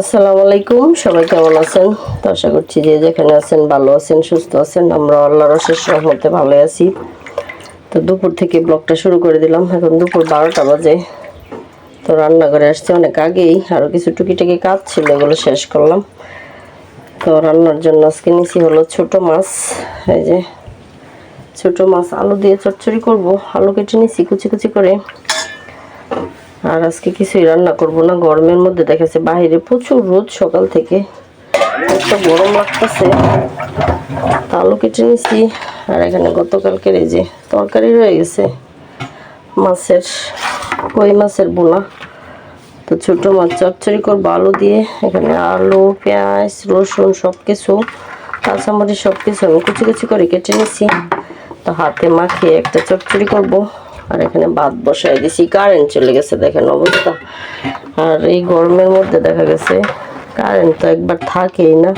আসসালামু আলাইকুম, সবাই কেমন আছেন? তো আশা করছি যে যেখানে আছেন ভালো আছেন, সুস্থ আছেন। আমরা আল্লাহর অশেষ রহমতে ভালো আছি। তো দুপুর থেকে ব্লগটা শুরু করে দিলাম। এখন দুপুর বারোটা বাজে। তো রান্নাঘরে আসছে অনেক আগেই। আরও কিছু টুকিটাকি কাজ ছিল, এগুলো শেষ করলাম। তো রান্নার জন্য আজকে নিচি হলো ছোট মাছ। এই যে ছোট মাছ আলু দিয়ে চচ্চড়ি করব। আলু কেটে নিছি কুচি কুচি করে। আর আজকে কিছুই রান্না করব না। গরমের মধ্যে দেখেছে বাইরে প্রচুর রোদ সকাল থেকে। এত গরম লাগতেছে। আলু কেটে নিছি আর এখানে গতকালকের এই যে তরকারি রয়ে গেছে। মাছের, কই মাছের বোনা। তো ছোটো মাছ চচ্চড়ি করব আলু দিয়ে। এখানে আলু, পেঁয়াজ, রসুন সব কিছু কাঁচামরিচ সব কিছু আমি কুচি কুচি করে কেটে নিছি তো হাতে মাখিয়ে একটা চচ্চড়ি করব। আর এখানে ভাত বসাই দিছি কারেন্ট চলে গেছে দেখেন অবস্থা। আর এই গরমের মধ্যে দেখা গেছে কারেন্ট তো একবার থাকেই না।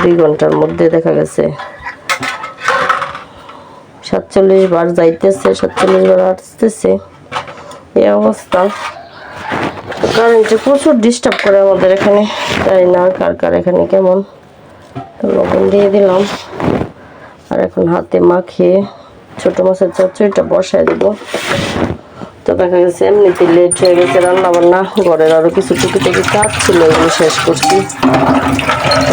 দুই ঘণ্টার মধ্যে দেখা গেছে। সাতচল্লিশ বার যাইতেছে, সাতচল্লিশ বার আসতেছে। এই অবস্থা। কারেন্টে প্রচুর ডিস্টার্ব করে আমাদের এখানে। তাই না, কার কার এখানে কেমন? লবণ দিয়ে দিলাম। আর এখন হাতে মাখিয়ে ছোট মাছের চচ্চড়িটা বসায় দিব। তো দেখা গেছে এমনিতে লেট হয়ে গেছে রান্না বান্না ঘরের আরও কিছু টুকিটাকি কাজ ছিল, এগুলো শেষ করছি।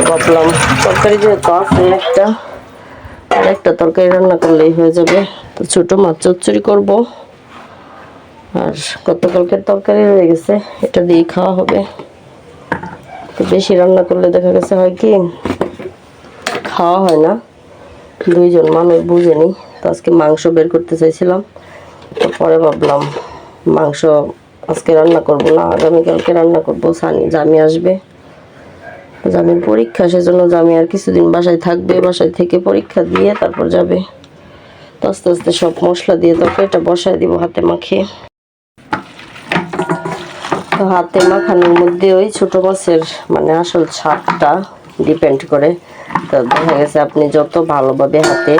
ভাবলাম তরকারি যেহেতু আছে একটা, আর একটা তরকারি রান্না করলেই হয়ে যাবে। তো ছোট মাছ চচ্চড়ি করব। আর গতকালকের তরকারি রয়ে গেছে, এটা দিয়ে খাওয়া হবে। তো বেশি রান্না করলে দেখা গেছে হয় কি, খাওয়া হয় না। দুইজন মানুষ বুঝেনি তো আজকে মাংস বের করতে চাইছিলাম। তো পরে ভাবলাম মাংস আজকে রান্না করব না আগামীকালকে রান্না করব, সানি, জামি আসবে। জামির পরীক্ষা, সেজন্য জামি আর কিছুদিন বাসায় থাকবে, বাসায় থেকে পরীক্ষা দিয়ে তারপর যাবে। আস্তে আস্তে সব মশলা দিয়ে তরকারিটা বসায় দিব হাতে মাখিয়ে। তো হাতে মাখানোর মধ্যে ওই ছোট মাছের মানে আসল স্বাদটা ডিপেন্ড করে। তো দেখা গেছে আপনি যত ভালোভাবে হাতে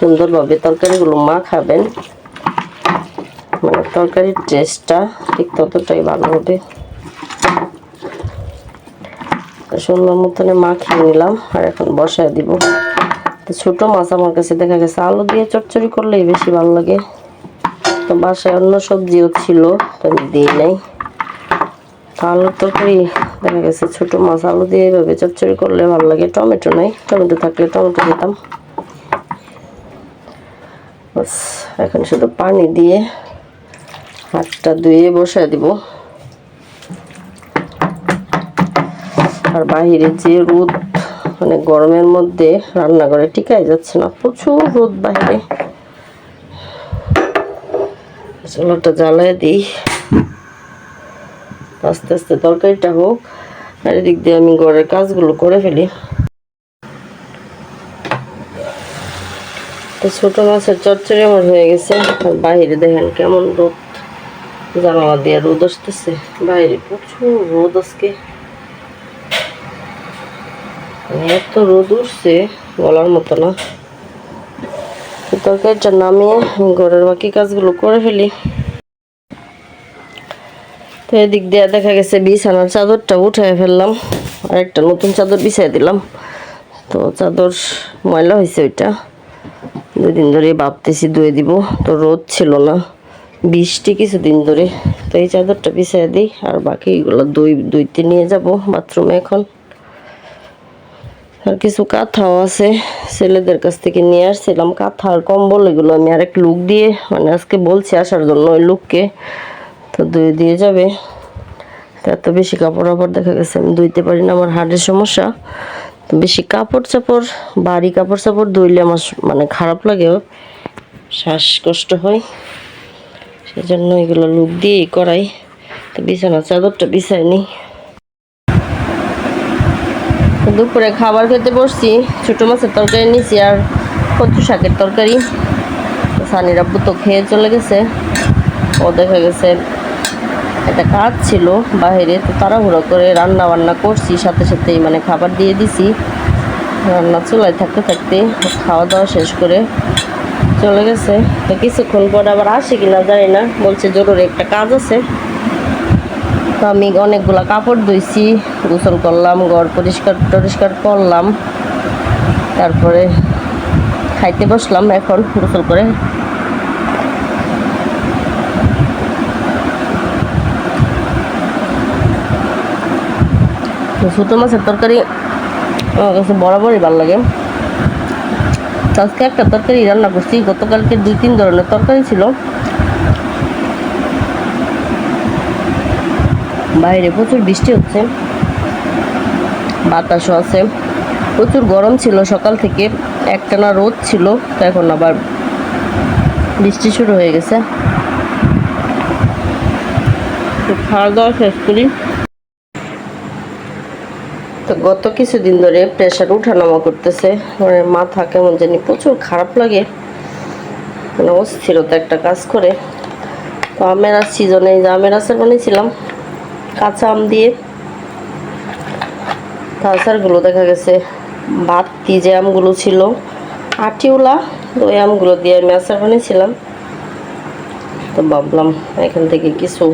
সুন্দরভাবে তরকারিগুলো মাখাবেন। মানে তরকারির টেস্টটা ঠিক ততটাই ভালো হবে। সুন্দর মতনে মাখিয়ে নিলাম, আর এখন বসায় দিব। তো ছোটো মাছ আমার কাছে দেখা গেছে, আলু দিয়ে চচ্চড়ি করলেই বেশি ভালো লাগে। তো বাসায় অন্য সবজিও ছিল, তো আমি দিই নাই। আলুর তরকারি, দেখা গেছে ছোটো মাছ, আলু দিয়ে এভাবে চচ্চড়ি করলে ভালো লাগে। টমেটো নাই, টমেটো থাকলে টমেটো দিতাম। এখন শুধু পানি দিয়ে হাতটা ধুয়ে বসায় দিব। আর বাহিরে যে রোদ মানে গরমের মধ্যে রান্নাঘরে টিকাই যাচ্ছে না, প্রচুর রোদ বাহিরে। চলোটা জ্বালায় দিই। আস্তে আস্তে তরকারিটা হোক, আর এদিক দিয়ে আমি ঘরের কাজগুলো করে ফেলি। তো ছোট মাছের চচ্চড়ি আমার হয়ে গেছে। বাইরে দেখেন কেমন রোদ। জানালা দিয়ে রোদ আসতেছে। বাইরে প্রচুর রোদ আজকে। এত রোদ উঠছে, বলার মতো না। তরকারিটা নামিয়ে ঘরের বাকি কাজগুলো করে ফেলি। তো এদিক দিয়ে দেখা গেছে বিছানার চাদরটা উঠায় ফেললাম। আর একটা নতুন চাদর বিছাই দিলাম। তো চাদর ময়লা হয়েছে ওইটা। দুদিন ধরে ভাবতেছি ধুয়ে দিব। তো রোদ ছিল না, বৃষ্টি কিছুদিন ধরে। তো এই চাদরটা পিছিয়ে দিই আর বাকিগুলো দুই দুইতে নিয়ে যাব বাথরুমে এখন। আর কিছু কাঁথাও আছে, ছেলেদের কাছ থেকে নিয়ে আসছিলাম। কাঁথা আর কম্বল, এগুলো আমি আরেক লুক দিয়ে মানে আজকে বলছি আসার জন্য ওই লুককে। তো ধুয়ে দিয়ে যাবে। এত বেশি কাপড় আবার দেখা গেছে, আমি ধুইতে পারি না, আমার হার্টের সমস্যা। বেশি কাপড় চাপড়, বাড়ি কাপড় চাপড় ধুইলে আমার মানে খারাপ লাগেও শ্বাসকষ্ট হয়। সেই জন্য এগুলো লুক দিয়েই করাই। তো বিছানা চাদরটা বিছাই নিই দুপুরে খাবার খেতে বসছি, ছোটো মাছের তরকারি নিছি আর কচু শাকের তরকারি। সানির আব্বু তো খেয়ে চলে গেছে। ও দেখা গেছে একটা কাজ ছিল বাইরে, তো তাড়াহুড়ো করে রান্না বান্না করছি, সাথে সাথেই মানে খাবার দিয়ে দিছি। রান্না চুলায় থাকতে থাকতে খাওয়া দাওয়া শেষ করে চলে গেছে। তো কিছুক্ষণ পরে আবার আসে কিনা জানি না, বলছে জরুরি একটা কাজ আছে। তো আমি অনেকগুলা কাপড় ধুইছি, গোসল করলাম, ঘর পরিষ্কার টরিষ্কার করলাম। তারপরে খাইতে বসলাম এখন, গোসল করে তো ছোটো মাছের তরকারি আমার কাছে বরাবরই ভালো লাগে। আজকে একটা তরকারি রান্না করছি, গতকালকে দুই তিন ধরনের তরকারি ছিল। বাইরে প্রচুর বৃষ্টি হচ্ছে, বাতাসও আছে। প্রচুর গরম ছিল সকাল থেকে, একটানা রোদ ছিল, তো এখন আবার বৃষ্টি শুরু হয়ে গেছে। খাওয়া দাওয়া শেষ করি। তো গত কিছুদিন ধরে প্রেশার উঠানামা করতেছে। মানে মাথা কেমন জানি প্রচুর খারাপ লাগে। মানে অস্থিরতা একটা কাজ করে। তো আমের আর সিজনে যে আমের আচার বানিয়েছিলাম, কাঁচা আম দিয়ে। তো আচারগুলো দেখা গেছে বাতি যে আমগুলো ছিল, আটিওলা, ওই আমগুলো দিয়ে আমি আচার বানিয়েছিলাম। তো ভাবলাম এখান থেকে কিছু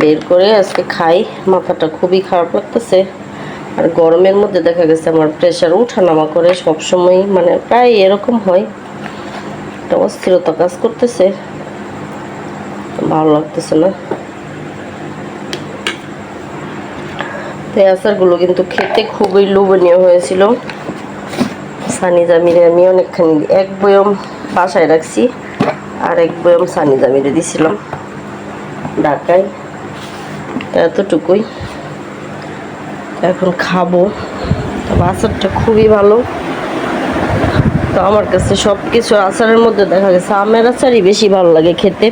বের করে আজকে খাই। মাথাটা খুবই খারাপ লাগতেছে। আর গরমের মধ্যে দেখা গেছে আমার প্রেশার উঠানামা করে সবসময় মানে প্রায় এরকম হয়। একটা অস্থিরতা কাজ করতেছে। ভালো লাগতেছে না। তো কিন্তু খেতে খুবই লোভনীয় হয়েছিল। সানি জামিরে আমি অনেকখানি এক বয়ম বাসায় রাখছি আর এক বয়ম সানি জামিরে দিছিলাম ঢাকায়। এতটুকুই। এখন খাব। আচারটা খুবই ভালো। তো আমার কাছে সব কিছু আচারের মধ্যে দেখা গেছে আমের আচারই বেশি ভালো লাগে খেতে।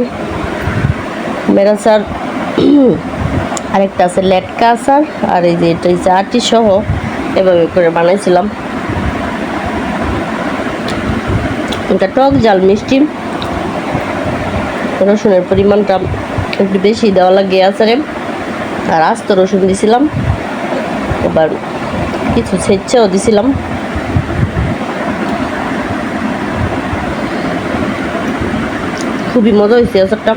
আমের আচার আরেকটা আছে লেটকা আচার, আর এই যে এটা আটি সহ এভাবে করে বানাইছিলাম। এটা টক জাল মিষ্টি। রসুনের পরিমাণটা একটু বেশি দেওয়া লাগে আচারে। আর আস্ত রসুন দিছিলাম। এবার কিছু স্বেচ্ছাও দিছিলাম। খুবই মজা হয়েছে আচারটা।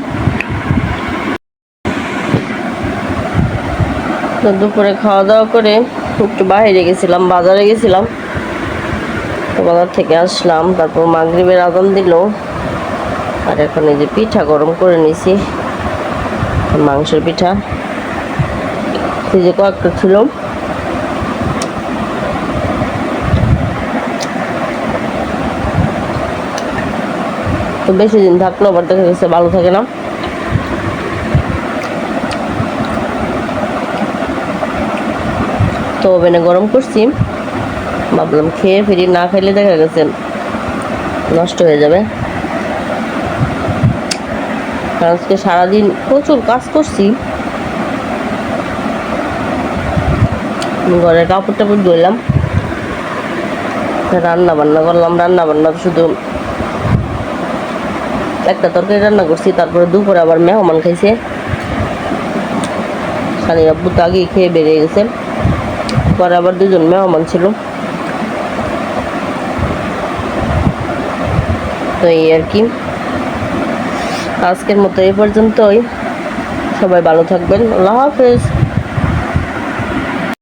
দুপুরে খাওয়া দাওয়া করে একটু বাইরে গেছিলাম, বাজারে গেছিলাম। তো বাজার থেকে আসলাম, তারপর মাগরিবের আদান দিল। আর এখন এই যে পিঠা গরম করে নিছি মাংসের পিঠা। এই যে কয়েকটা ছিল। তো বেশি দিন থাকলেও আবার দেখা গেছে ভালো থাকে না। তো ওভেনে গরম করছি। ভাবলাম খেয়ে ফিরি, না খাইলে দেখা গেছে নষ্ট হয়ে যাবে। আজকে সারাদিন প্রচুর কাজ করছি। ঘরের কাপড় টাপড় ধুইলাম। রান্না বান্না করলাম রান্না বান্না শুধু একটা তরকারি রান্না করছি, তারপরে দুপুরে আবার মেহমান খাইছে। খালি আব্বু তো আগেই খেয়ে বেরিয়ে গেছে। পরে আবার দুজন মেহমান ছিল। তো এই আর কি। আজকের মতো এই পর্যন্তই। সবাই ভালো থাকবেন। আল্লাহ হাফেজ।